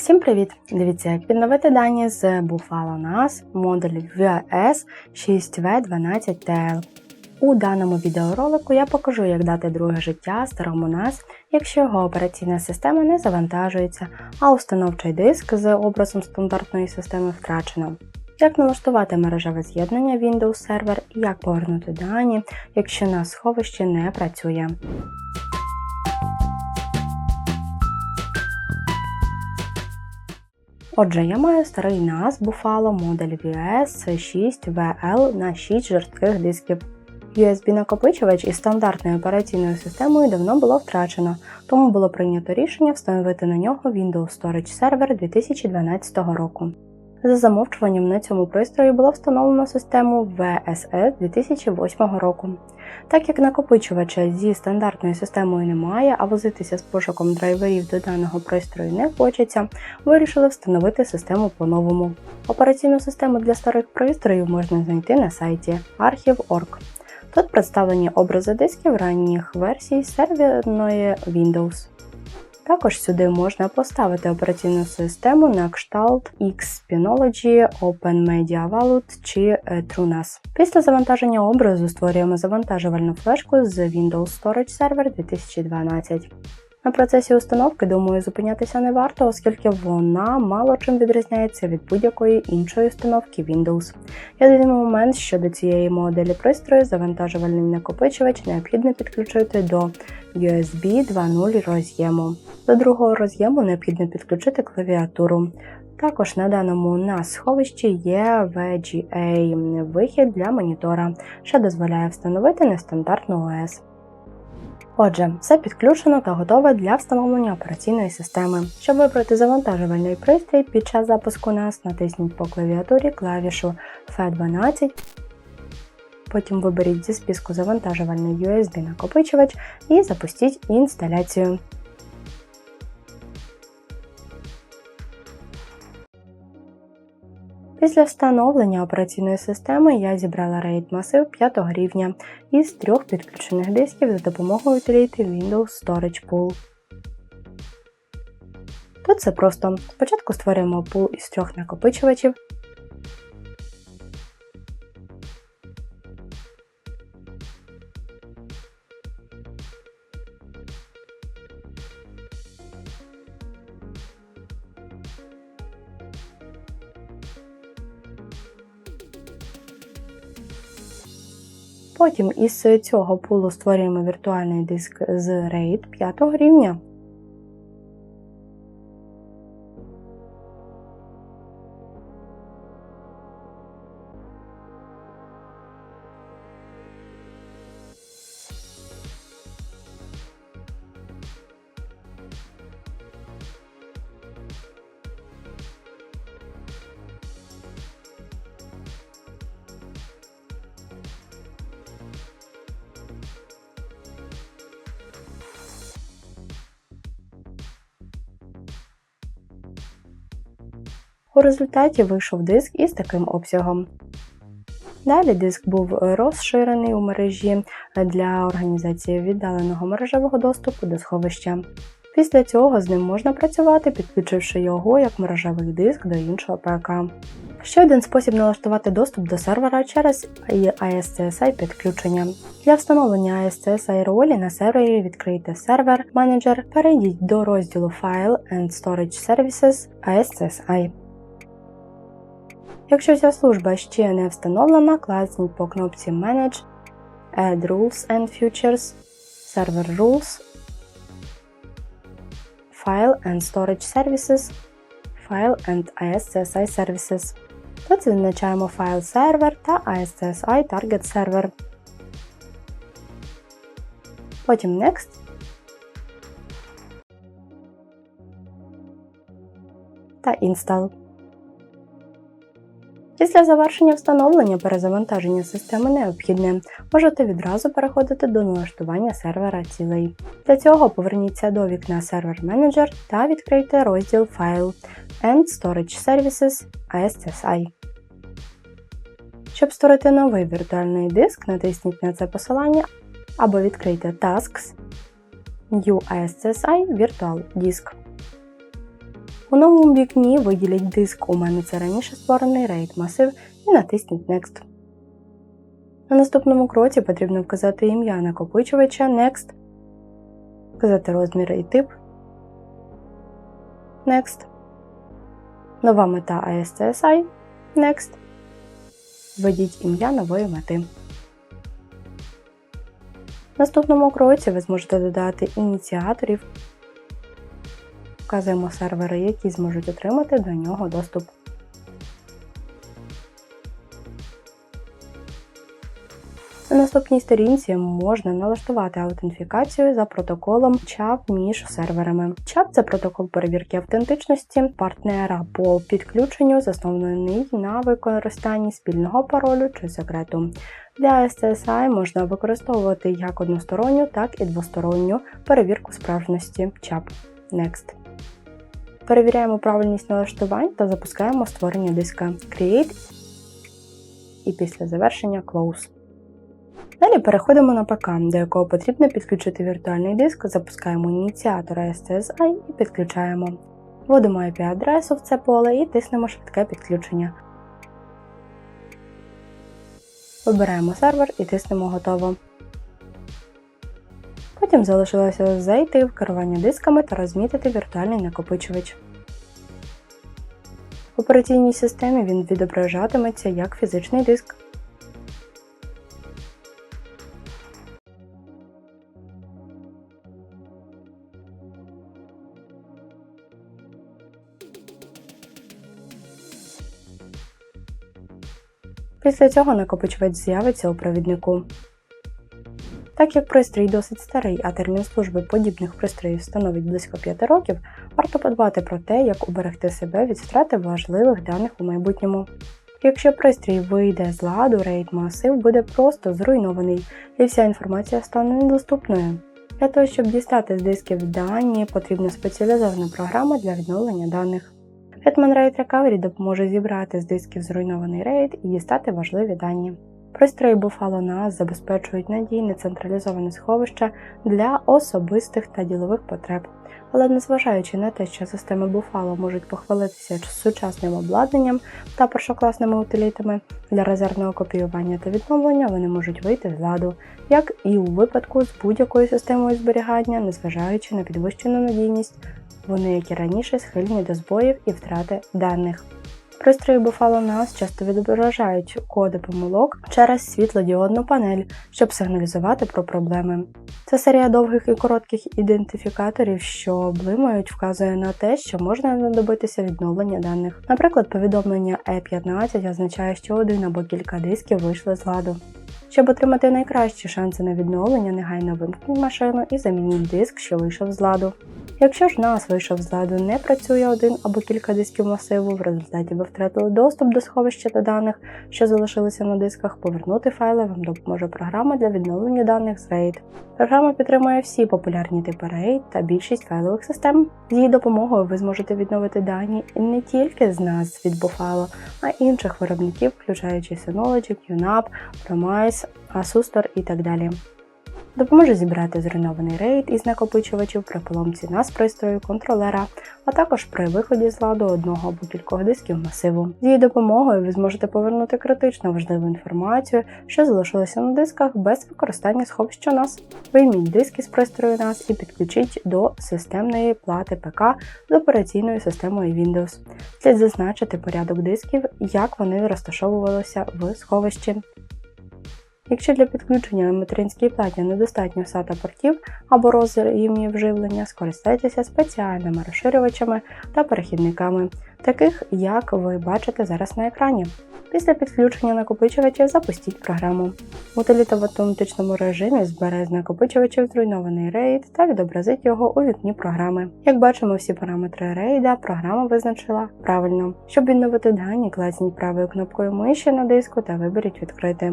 Всім привіт! Дивіться, як відновити дані з Buffalo NAS модуль VAS 6V12TL. У даному відеоролику я покажу, як дати друге життя старому NAS, якщо його операційна система не завантажується, а установчий диск з образом стандартної системи втрачено. Як налаштувати мережеве з'єднання Windows Server і як повернути дані, якщо NAS сховище не працює. Отже, я маю старий NAS Buffalo модель VS 6 VL на 6 жорстких дисків. USB-накопичувач із стандартною операційною системою давно було втрачено, тому було прийнято рішення встановити на нього Windows Storage Server 2012 року. За замовчуванням на цьому пристрої було встановлено систему VSS 2008 року. Так як накопичувача зі стандартною системою немає, а возитися з пошуком драйверів до даного пристрою не хочеться, вирішили встановити систему по-новому. Операційну систему для старих пристроїв можна знайти на сайті archive.org. Тут представлені образи дисків ранніх версій серверної Windows. Також сюди можна поставити операційну систему на кшталт Xpinology, OpenMedia Vault чи е, TrueNAS. Після завантаження образу створюємо завантажувальну флешку з Windows Storage Server 2012. На процесі установки, думаю, зупинятися не варто, оскільки вона мало чим відрізняється від будь-якої іншої установки Windows. Єдиний момент щодо цієї моделі пристрою завантажувальний накопичувач необхідно підключити до USB 2.0 роз'єму. До другого роз'єму необхідно підключити клавіатуру. Також на даному NAS сховищі є VGA вихід для монітора, що дозволяє встановити нестандартну ОС. Отже, все підключено та готове для встановлення операційної системи. Щоб вибрати завантажувальний пристрій під час запуску NAS, натисніть по клавіатурі клавішу F12. Потім виберіть зі списку завантажувальний USB-накопичувач і запустіть інсталяцію. Після встановлення операційної системи я зібрала RAID масив 5 рівня із трьох підключених дисків за допомогою утиліти Windows Storage Pool. Тут все просто. Спочатку створюємо пул із трьох накопичувачів. Потім із цього пулу створюємо віртуальний диск з RAID 5 рівня. У результаті вийшов диск із таким обсягом. Далі диск був розширений у мережі для організації віддаленого мережевого доступу до сховища. Після цього з ним можна працювати, підключивши його як мережевий диск до іншого ПК. Ще один спосіб налаштувати доступ до сервера через ISCSI підключення. Для встановлення ISCSI ролі на сервері відкрийте сервер менеджер, перейдіть до розділу File and Storage Services ISCSI. Якщо ця служба ще не встановлена, класніть по кнопці Manage, Add Rules and Features, Server Rules, File and Storage Services, File and ISCSI Services. Тут відзначаємо файл сервер та ISCSI Target Server. Потім Next. Та Install. Після завершення встановлення перезавантаження системи необхідне. Можете відразу переходити до налаштування сервера цілей. Для цього поверніться до вікна Server Manager та відкрийте розділ File and Storage Services ISSI. Щоб створити новий віртуальний диск, натисніть на це посилання або відкрийте Tasks New ISSI Virtual Disk. У новому вікні виділіть диск У мене це раніше створений RAID масив і натисніть Next. На наступному кроці потрібно вказати ім'я накопичувача Next, вказати розміри і тип Next, нова мета ASCSI Next. Введіть ім'я нової мети. В наступному кроці ви зможете додати ініціаторів, вказуємо сервери, які зможуть отримати до нього доступ. На наступній сторінці можна налаштувати аутентифікацію за протоколом CHAP між серверами. CHAP – це протокол перевірки автентичності партнера по підключенню, заснований на використанні спільного паролю чи секрету. Для SSI можна використовувати як односторонню, так і двосторонню перевірку справжності CHAP. Next. Перевіряємо правильність налаштувань та запускаємо створення диска Create і після завершення Close. Далі переходимо на ПК, до якого потрібно підключити віртуальний диск, запускаємо ініціатор SSI і підключаємо. Вводимо IP-адресу в це поле і тиснемо швидке підключення. Вибираємо сервер і тиснемо Готово. Потім залишилося зайти в керування дисками та розмітити віртуальний накопичувач. В операційній системі він відображатиметься як фізичний диск. Після цього накопичувач з'явиться у провіднику. Так як пристрій досить старий, а термін служби подібних пристроїв становить близько 5 років, варто подбати про те, як уберегти себе від втрати важливих даних у майбутньому. Якщо пристрій вийде з ладу, рейд масив буде просто зруйнований і вся інформація стане недоступною. Для того, щоб дістати з дисків дані, потрібна спеціалізована програма для відновлення даних. Hetman RAID Recovery допоможе зібрати з дисків зруйнований RAID і дістати важливі дані. Пристрої NAS забезпечують надійне централізоване сховище для особистих та ділових потреб, але незважаючи на те, що системи Buffalo можуть похвалитися сучасним обладнанням та першокласними утилітами для резервного копіювання та відновлення, вони можуть вийти з ладу, як і у випадку з будь-якою системою зберігання, незважаючи на підвищену надійність, вони, як і раніше, схильні до збоїв і втрати даних. Пристрої Buffalo NAS часто відображають коди помилок через світлодіодну панель, щоб сигналізувати про проблеми. Це серія довгих і коротких ідентифікаторів, що блимають, вказує на те, що можна знадобитися відновлення даних. Наприклад, повідомлення E15 означає, що один або кілька дисків вийшли з ладу. Щоб отримати найкращі шанси на відновлення, негайно вимкніть машину і замініть диск, що вийшов з ладу. Якщо ж нас вийшов з ладу, не працює один або кілька дисків масиву, в результаті ви втратили доступ до сховища та даних, що залишилися на дисках, повернути файли вам допоможе програма для відновлення даних з RAID. Програма підтримує всі популярні типи RAID та більшість файлових систем. З її допомогою ви зможете відновити дані не тільки з нас від Buffalo, а й інших виробників, включаючи Synology, QNAP, Promise, Asustor і так далі. Допоможе зібрати зруйнований рейд із накопичувачів при поломці нас пристрою, контролера, а також при виході з ладу одного або кількох дисків масиву. З її допомогою ви зможете повернути критично важливу інформацію, що залишилася на дисках без використання сховища нас. Вийміть диски з пристрою нас і підключіть до системної плати ПК з операційною системою Windows. Слід зазначити порядок дисків, як вони розташовувалися в сховищі. Якщо для підключення на материнській платі недостатньо SATA портів або роз'ємів живлення, скористайтеся спеціальними розширювачами та перехідниками, таких як ви бачите зараз на екрані. Після підключення накопичувачів запустіть програму. Утиліта в автоматичному режимі збере з накопичувачів зруйнований рейд та відобразить його у вікні програми. Як бачимо, всі параметри рейда програма визначила правильно. Щоб відновити дані, класніть правою кнопкою миші на диску та виберіть відкрити.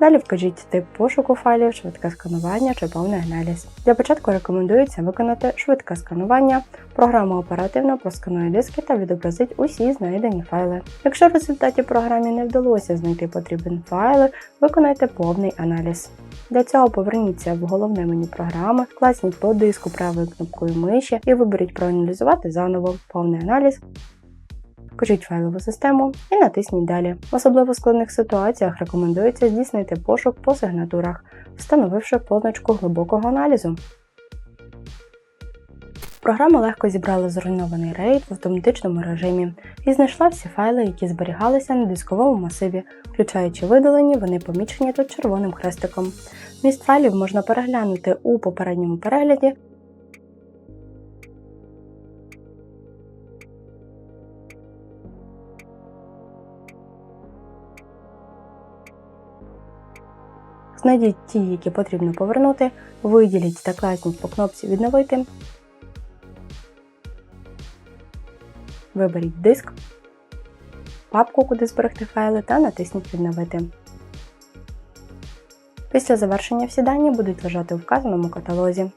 Далі вкажіть тип пошуку файлів, швидке сканування чи повний аналіз. Для початку рекомендується виконати швидке сканування. Програма оперативно просканує диски та відобразить усі знайдені файли. Якщо в результаті програмі не вдалося знайти потрібні файли, виконайте повний аналіз. Для цього поверніться в головне меню програми, класніть по диску правою кнопкою миші і виберіть проаналізувати заново повний аналіз. Вкажіть файлову систему і натисніть Далі. В особливо складних ситуаціях рекомендується здійснити пошук по сигнатурах, встановивши позначку глибокого аналізу. Програма легко зібрала зруйнований рейд в автоматичному режимі і знайшла всі файли, які зберігалися на дисковому масиві, включаючи видалені, вони помічені тут червоним хрестиком. Міст файлів можна переглянути у попередньому перегляді. Знайдіть ті, які потрібно повернути, виділіть та класніть по кнопці Відновити. Виберіть диск, папку, куди зберегти файли, та натисніть Відновити. Після завершення всі будуть лежати у вказаному каталозі.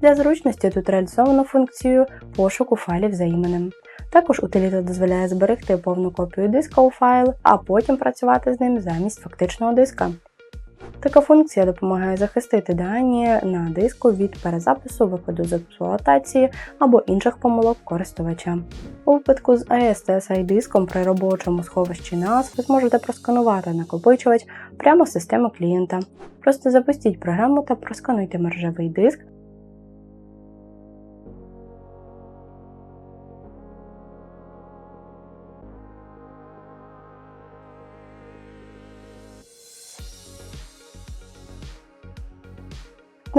Для зручності тут реалізовано функцію пошуку файлів за іменем. Також утиліта дозволяє зберегти повну копію диска у файл, а потім працювати з ним замість фактичного диска. Така функція допомагає захистити дані на диску від перезапису, виходу з експлуатації або інших помилок користувача. У випадку з ASTSI диском при робочому сховищі NAS ви зможете просканувати накопичувач прямо з системи клієнта. Просто запустіть програму та проскануйте мережевий диск.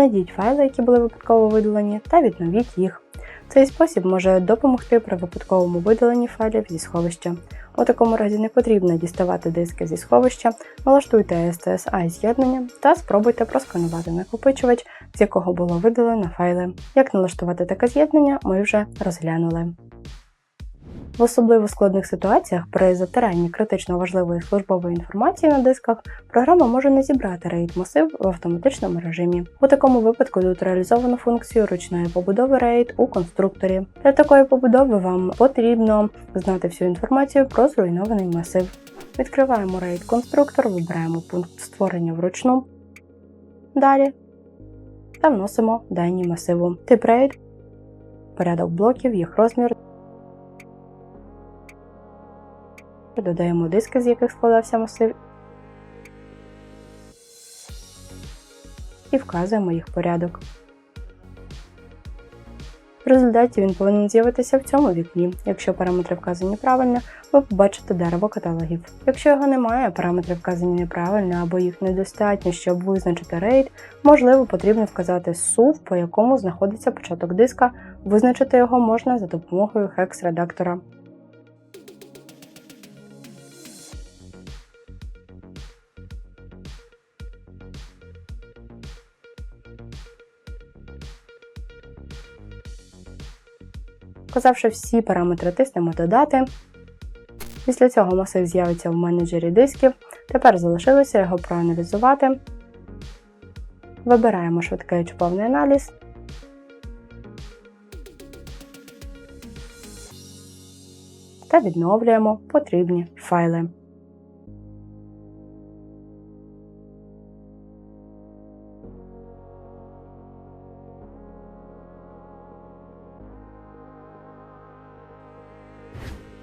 Знайдіть файли, які були випадково видалені, та відновіть їх. Цей спосіб може допомогти при випадковому видаленні файлів зі сховища. У такому разі не потрібно діставати диски зі сховища, налаштуйте STSI з'єднання та спробуйте просканувати накопичувач, з якого було видалено файли. Як налаштувати таке з'єднання, ми вже розглянули. В особливо складних ситуаціях при затиранні критично важливої службової інформації на дисках програма може не зібрати RAID масив в автоматичному режимі. У такому випадку тут реалізовано функцію ручної побудови RAID у конструкторі. Для такої побудови вам потрібно знати всю інформацію про зруйнований масив. Відкриваємо RAID конструктор, вибираємо пункт створення вручну. Далі та вносимо дані масиву. Тип RAID, порядок блоків, їх розмір. Додаємо диски, з яких складався масив, і вказуємо їх порядок. В результаті він повинен з'явитися в цьому вікні. Якщо параметри вказані правильно, ви побачите дерево каталогів. Якщо його немає, параметри вказані неправильно або їх недостатньо, щоб визначити рейд, можливо, потрібно вказати SUV, по якому знаходиться початок диска, визначити його можна за допомогою hex-редактора. Вказавши всі параметри, тиснемо Додати. Після цього масив з'явиться в менеджері дисків. Тепер залишилося його проаналізувати. Вибираємо швидкий чи повний аналіз. Та відновлюємо потрібні файли.